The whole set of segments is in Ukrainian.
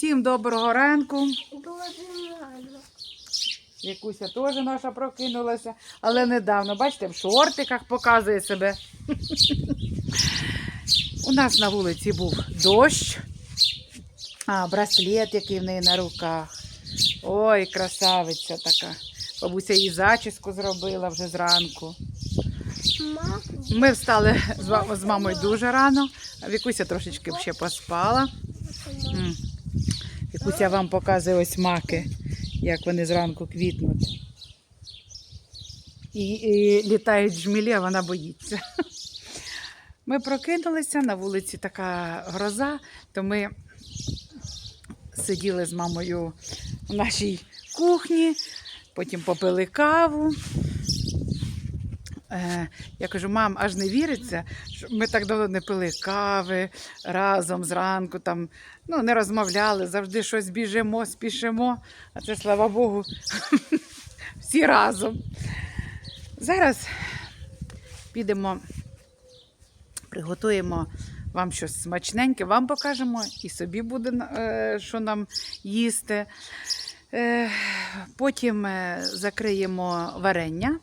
Всім доброго ранку. Якуся теж наша прокинулася, але недавно, бачите, в шортиках показує себе. У нас на вулиці був дощ, а браслет, який в неї на руках. Ой, красавиця така. Бабуся їй зачіску зробила вже зранку. Ми встали з мамою дуже рано, Вікуся трошечки ще поспала. Вікуся вам показує ось маки, як вони зранку квітнуть. І, і літають жмілі, а вона боїться. Ми прокинулися, на вулиці така гроза, то ми сиділи з мамою в нашій кухні, потім попили каву. Е, я кажу, мам, аж не віриться, що ми так давно не пили кави разом зранку, там, ну, не розмовляли, завжди щось біжимо, спішимо. А це, слава Богу, всі разом. Зараз підемо, приготуємо вам щось смачненьке, вам покажемо і собі буде, е, що нам їсти. Е, Потім закриємо варення.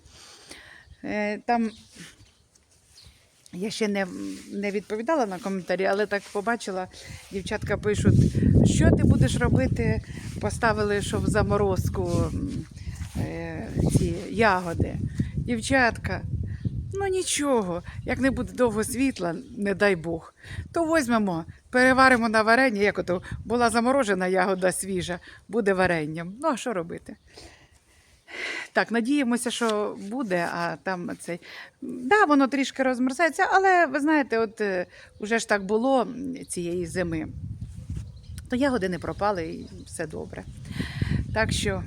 Е, Там я ще не, не відповідала на коментарі, але так побачила, дівчатка пишуть, що ти будеш робити? Поставили, що в заморозку е, ці ягоди. Дівчатка, ну нічого, як не буде довго світла, не дай Бог, то візьмемо, переваримо на варення, як ото була заморожена ягода свіжа, буде варенням. Ну, а що робити? Так, надіємося, що буде, а там цей. Да, воно трішки розмерзається, але ви знаєте, от е, уже ж так було цієї зими. То ягоди не пропали і все добре. Так що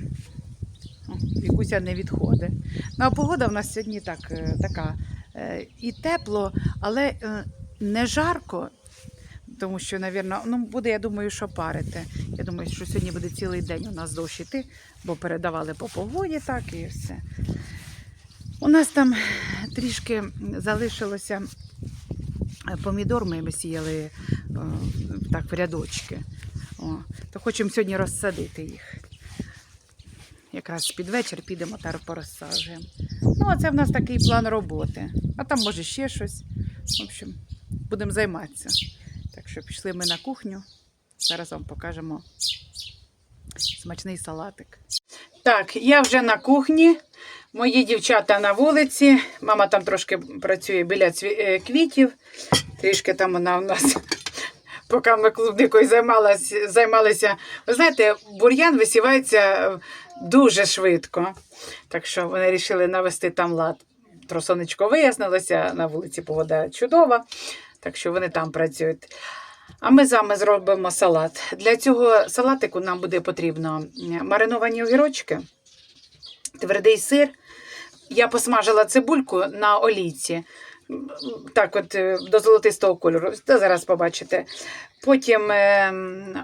о, Вікуся не відходить. Ну, а погода в нас сьогодні так, е, така е, і тепло, але не жарко. Тому що, навірно, ну, буде, я думаю, що парити. Я думаю, що сьогодні буде цілий день у нас дощ іти, бо передавали по погоді так і все. У нас там трішки залишилося е, помідор, ми сіяли е, так в рядочки. О, то хочемо сьогодні розсадити їх. Якраз під вечір підемо та порозсаджуємо. Ну, а це в нас такий план роботи. А там може ще щось. В общем, будемо займатися. Так що пішли ми на кухню. Зараз вам покажемо смачний салатик. Так, я вже на кухні. Мої дівчата на вулиці. Мама там трошки працює біля е, квітів. Трішки там вона у нас, поки ми клубникою займалися, займалися. Ви знаєте, бур'ян висівається дуже швидко. Так що вони вирішили навести там лад. Тросонечко вияснилося, на вулиці погода чудова, так що вони там працюють. А ми з вами зробимо салат. Для цього салатику нам буде потрібно мариновані огірочки, твердий сир. Я посмажила цибульку на олійці. Так, от е, до золотистого кольору. Це зараз побачите. Потім е,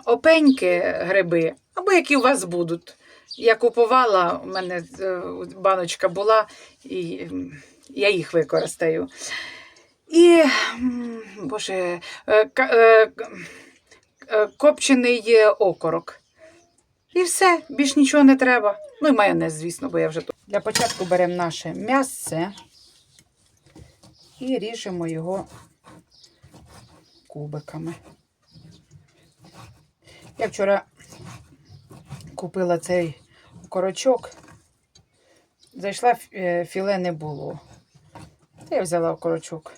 опеньки гриби, або які у вас будуть. Я купувала, у мене е, баночка була, і я їх використаю. І, боже, е, е, е, копчений окорок. І все, більш нічого не треба. Ну і майонез, звісно, бо я вже тут. Для початку беремо наше м'ясце і ріжемо його кубиками. Я вчора купила цей окорочок. Зайшла, філе не було. Та я взяла окорочок.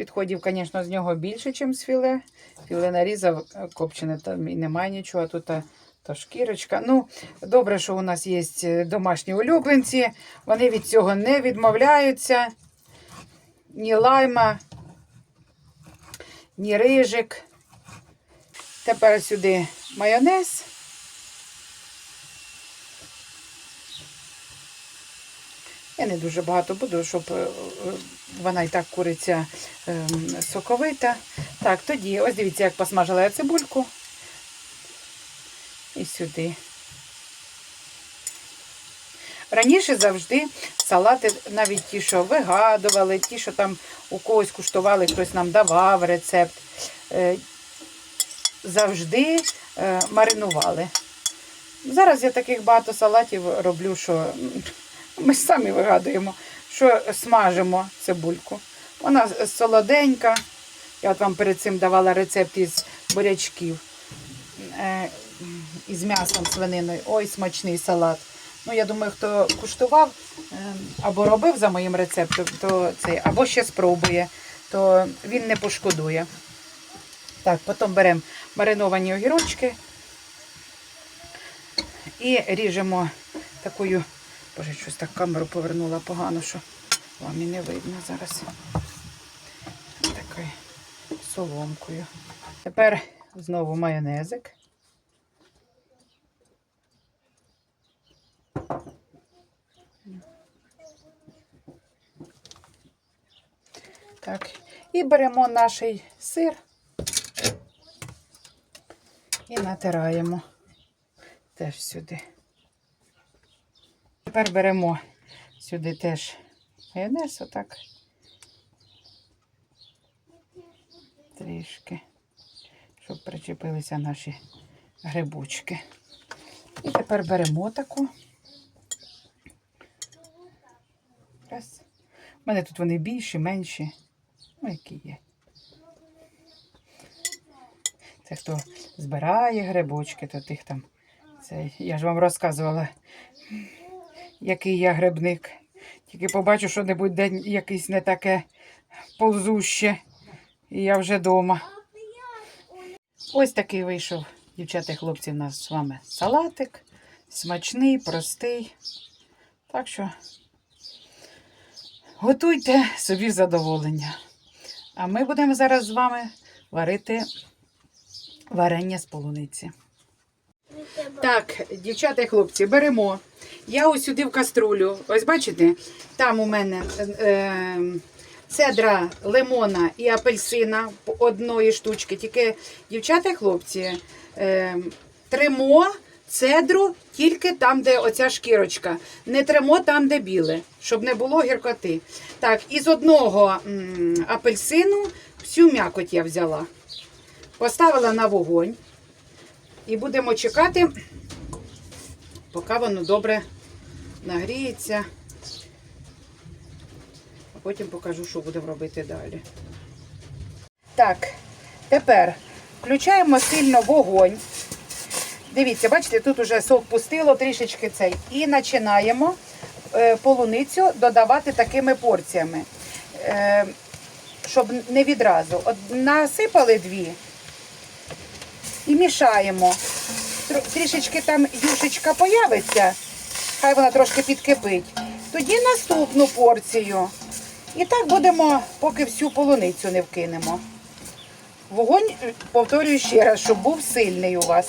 Відходів, звісно, з нього більше, ніж з філе. Філе нарізав е, копчене, там і немає нічого, а тут та, та шкірочка. Ну, добре, що у нас є е, домашні улюбленці. Вони від цього не відмовляються. Ні лайма, ні рижик. Тепер сюди майонез. Я не дуже багато буду, щоб е, вона і так куриця ем, соковита. Так, тоді, ось дивіться, як посмажила я цибульку. І сюди. Раніше завжди салати, навіть ті, що вигадували, ті, що там у когось куштували, хтось нам давав рецепт. е, завжди е, маринували. Зараз я таких багато салатів роблю, що ми самі вигадуємо, що смажимо цибульку. Вона солоденька. Я от вам перед цим давала рецепт із бурячків е, із м'ясом свининою. Ой, смачний салат. Ну, я думаю, хто куштував е, або робив за моїм рецептом, то цей, або ще спробує, то він не пошкодує. Так, потім беремо мариновані огірочки і ріжемо такою. Боже, щось так камеру повернула погано, що вам і не видно зараз. Такою соломкою. Тепер знову майонезик. Так, і беремо наш сир і натираємо теж сюди. Тепер беремо сюди теж майонез, отак. Трішки, щоб причепилися наші грибочки. І тепер беремо таку. Раз. У мене тут вони більші, менші. Ну, які є. Це хто збирає грибочки, то тих там. Це, я ж вам розказувала, який я грибник. Тільки побачу, що небудь день якийсь не таке ползуще. І я вже вдома. Ось такий вийшов, дівчата і хлопці, у нас з вами салатик. Смачний, простий. Так що готуйте собі задоволення. А ми будемо зараз з вами варити варення з полуниці. Так, дівчата і хлопці, беремо. Я ось сюди в каструлю. Ось бачите, там у мене е, цедра лимона і апельсина одної штучки. Тільки, дівчата і хлопці, е, тримо цедру тільки там, де оця шкірочка. Не тримо там, де біле, щоб не було гіркоти. Так, із одного м, апельсину всю м'якоть я взяла. Поставила на вогонь. І будемо чекати, поки воно добре нагріється. А потім покажу, що будемо робити далі. Так, тепер включаємо сильно вогонь. Дивіться, бачите, тут уже сок пустило трішечки цей. І починаємо е, полуницю додавати такими порціями, е, щоб не відразу. От насипали дві і мішаємо. Трішечки там юшечка появиться, хай вона трошки підкипить. Тоді наступну порцію. І так будемо, поки всю полуницю не вкинемо. Вогонь, е, повторюю ще раз, щоб був сильний у вас.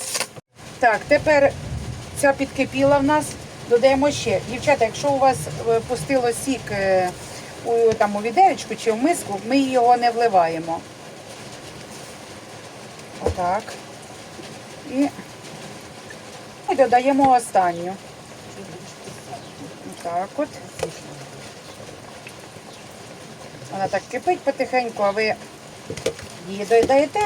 Так, тепер ця підкипіла в нас. Додаємо ще. Дівчата, якщо у вас е, пустило сік е, у, там, у відеречку чи в миску, ми його не вливаємо. Отак. І, і додаємо останню. Так от. Вона так кипить потихеньку, а ви її додаєте,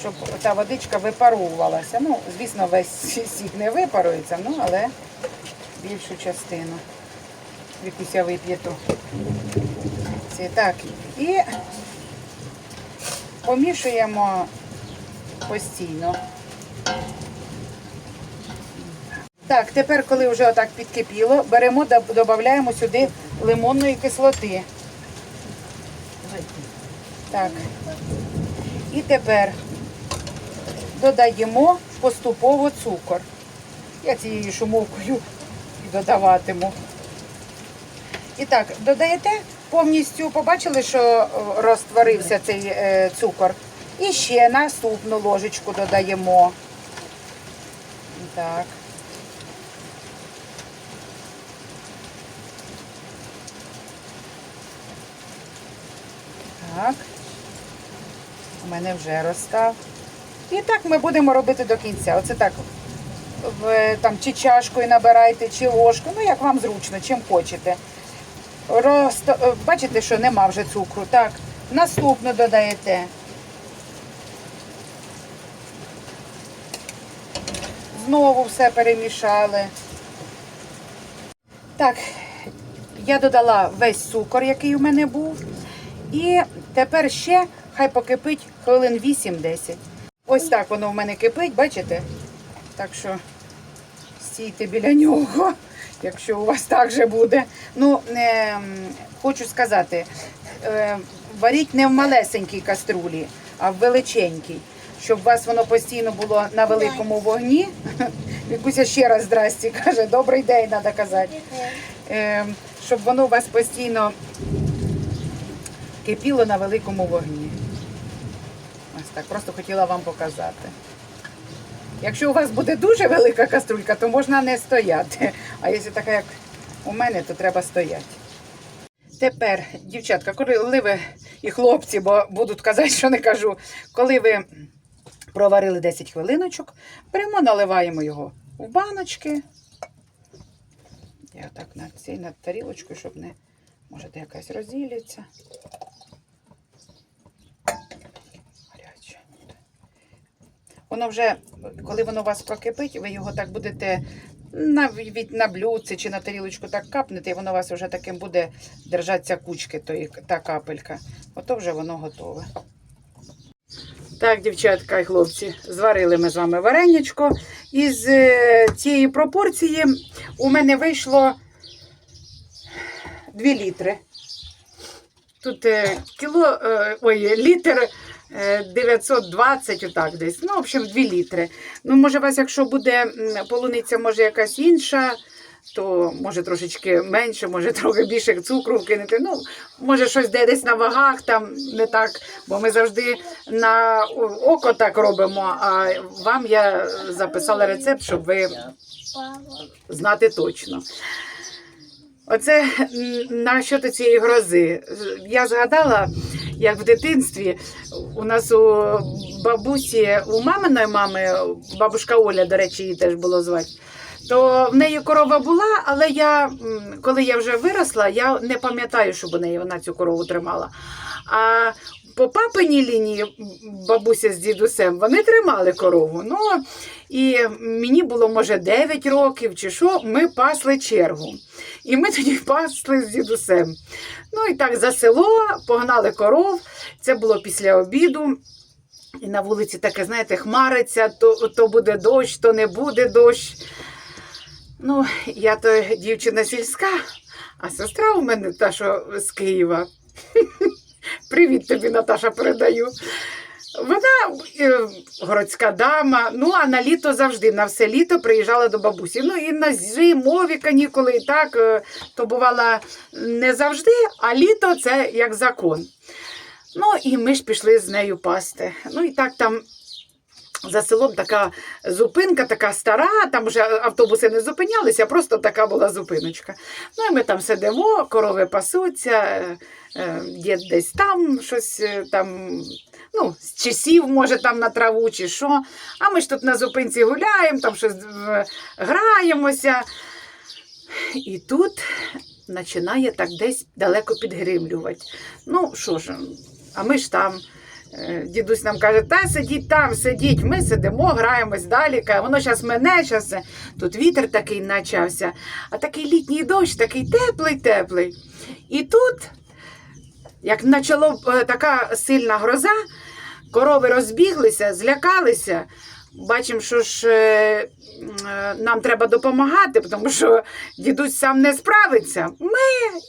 щоб ця водичка випаровувалася. Ну, звісно, весь сік не випарується, ну, але більшу частину. Якусь я вип'ю. Так, і помішуємо постійно. Так, тепер, коли вже отак підкипіло, беремо, додаємо сюди лимонної кислоти. Так. І тепер додаємо поступово цукор. Я цією шумовкою додаватиму. І так, додаєте повністю, побачили, що е, розтворився цей е, цукор. І ще наступну ложечку додаємо. Так. Так. У мене вже розстав. І так ми будемо робити до кінця. Оце так. В, там, чи чашкою набирайте, чи ложкою, ну як вам зручно, чим хочете. Розто... е, Бачите, що нема вже цукру. Так, наступну додаєте. Знову все перемішали. Так, я додала весь цукор, який у мене був. І тепер ще хай покипить хвилин 8-10. Ось так воно в мене кипить, бачите? Так що стійте біля нього, якщо у вас так же буде. Ну, е, хочу сказати, е, варіть не в малесенькій каструлі, а в величенькій, щоб у вас воно постійно було на великому вогні. Вікуся ще раз здрасті каже, добрий день, треба казати. Е, щоб воно у вас постійно кипіло на великому вогні. Ось так, просто хотіла вам показати. Якщо у вас буде дуже велика каструлька, то можна не стояти. А якщо така, як у мене, то треба стояти. Тепер, дівчатка, коли ви і хлопці, бо будуть казати, що не кажу, коли ви проварили 10 хвилиночок, беремо, наливаємо його в баночки. Я так на цій на тарілочку, щоб не, може, якась розділиться. Воно вже, коли воно у вас прокипить, ви його так будете на, на блюдце чи на тарілочку так капнете, і воно у вас вже таким буде держатися кучки, тої, та капелька. Ото вже воно готове. Так, дівчатка і хлопці, зварили ми з вами вареничко. Із е, цієї пропорції у мене вийшло 2 літри. Тут е, кіло, е, ой, літр е, 920, отак десь. Ну, в общем, 2 літри. Ну, може, у вас, якщо буде полуниця, може якась інша, то може трошечки менше, може трохи більше цукру вкинути. Ну, може, щось де десь на вагах там не так, бо ми завжди на око так робимо. А вам я записала рецепт, щоб ви знати точно. Оце на щодо цієї грози. Я згадала, як в дитинстві у нас у бабусі, у маминої мами, бабушка Оля, до речі, її теж було звати. То в неї корова була, але я, коли я вже виросла, я не пам'ятаю, щоб у неї вона цю корову тримала. А по папиній лінії бабуся з дідусем вони тримали корову. Ну і мені було може 9 років чи що, ми пасли чергу. І ми тоді пасли з дідусем. Ну і так за село погнали коров. Це було після обіду. І на вулиці таке, знаєте, хмариться, то, то буде дощ, то не буде дощ. Ну, я то дівчина сільська, а сестра у мене та, що з Києва. Привіт тобі, Наташа, передаю. Вона е, городська дама, ну а на літо завжди, на все літо приїжджала до бабусі. Ну і на зимові канікули, і так, е, то бувало не завжди, а літо це як закон. Ну і ми ж пішли з нею пасти. Ну і так там за селом така зупинка, така стара, там вже автобуси не зупинялися, просто така була зупиночка. Ну і ми там сидимо, корови пасуться, е, е, дід десь там щось е, там. Ну, з часів, може, там на траву чи що. А ми ж тут на зупинці гуляємо, там щось е, граємося. І тут починає так десь далеко підгримлювати. Ну, що ж, а ми ж там. Е, Дідусь нам каже, та сидіть там, сидіть. Ми сидимо, граємось далі. Воно зараз мене, зараз тут вітер такий почався, а такий літній дощ, такий теплий, теплий. І тут, як почало е, така сильна гроза, корови розбіглися, злякалися. Бачимо, що ж е, нам треба допомагати, тому що дідусь сам не справиться. Ми,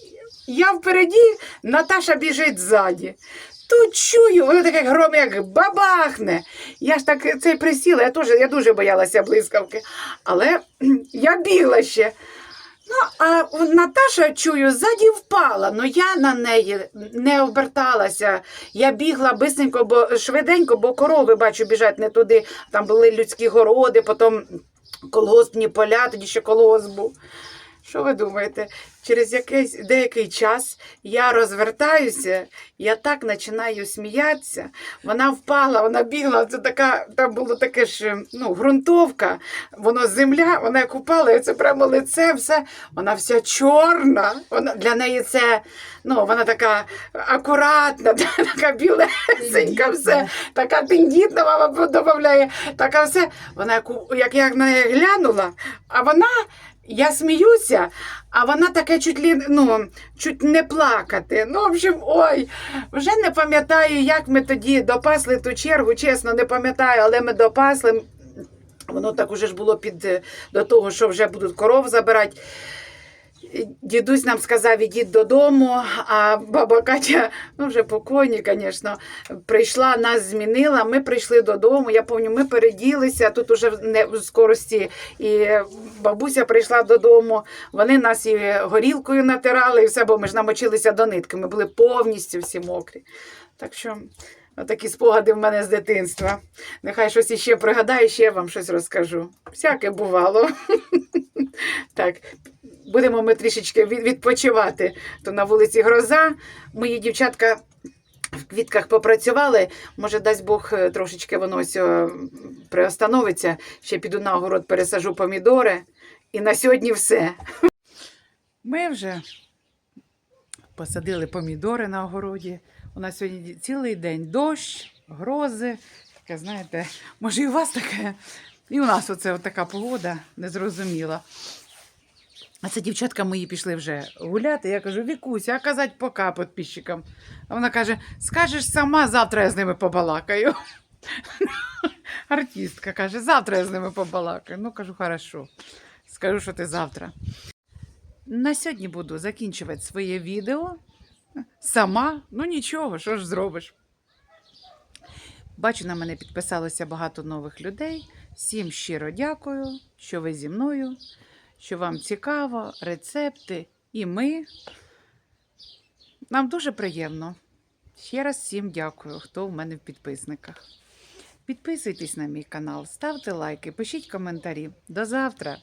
я впереді, Наташа біжить ззаді. Тут чую, воно таке гром, як бабахне. Я ж так це присіла, я, теж, я дуже боялася блискавки. Але я бігла ще. Ну, а Наташа, чую, ззаді впала, але я на неї не оберталася. Я бігла бисенько, бо швиденько, бо корови бачу біжать не туди. Там були людські городи, потім колгоспні поля, тоді ще колгосп був. Що ви думаєте? Через якийсь деякий час я розвертаюся, я так починаю сміятися. Вона впала, вона бігла. Це така, там було таке ж ну, ґрунтовка, воно земля, вона як упала, і це прямо лице, все. Вона вся чорна. Вона для неї це ну, вона така акуратна, така білесенька, все, така тендітна, мама додає, така все. Вона як, як я на неї глянула, а вона. Я сміюся, а вона таке чуть ну, чуть не плакати. Ну, в общем, ой, вже не пам'ятаю, як ми тоді допасли ту чергу, чесно, не пам'ятаю, але ми допасли. Воно так уже ж було під е, до того, що вже будуть коров забирати. Дідусь нам сказав, ідіть додому, а баба Катя, ну вже покойні, звісно, прийшла, нас змінила. Ми прийшли додому. Я пам'ятаю, ми переділися тут уже не в скорості. І бабуся прийшла додому. Вони нас і горілкою натирали, і все, бо ми ж намочилися до нитки. Ми були повністю всі мокрі. Так що такі спогади в мене з дитинства. Нехай щось іще пригадаю, ще вам щось розкажу. Всяке бувало. Так, будемо ми трішечки відпочивати. То на вулиці Гроза. Мої дівчатка в квітках попрацювали. Може, дасть Бог е, трошечки воно ось е, приостановиться. Ще піду на огород, пересажу помідори. І на сьогодні все. Ми вже посадили помідори на огороді. У нас сьогодні цілий день дощ, грози. Таке, знаєте, може, і у вас таке. І у нас оце така погода незрозуміла. А це дівчатка мої пішли вже гуляти. Я кажу, Вікуся, а казати пока підписчикам. А вона каже: скажеш сама, завтра я з ними побалакаю. Артистка каже, завтра я з ними побалакаю. Ну, кажу, хорошо. Скажу, що ти завтра. На сьогодні буду закінчувати своє відео. Сама, ну нічого, що ж зробиш. Бачу, на мене підписалося багато нових людей. Всім щиро дякую, що ви зі мною, що вам цікаво, рецепти і ми. Нам дуже приємно. Ще раз всім дякую, хто в мене в підписниках. Підписуйтесь на мій канал, ставте лайки, пишіть коментарі. До завтра!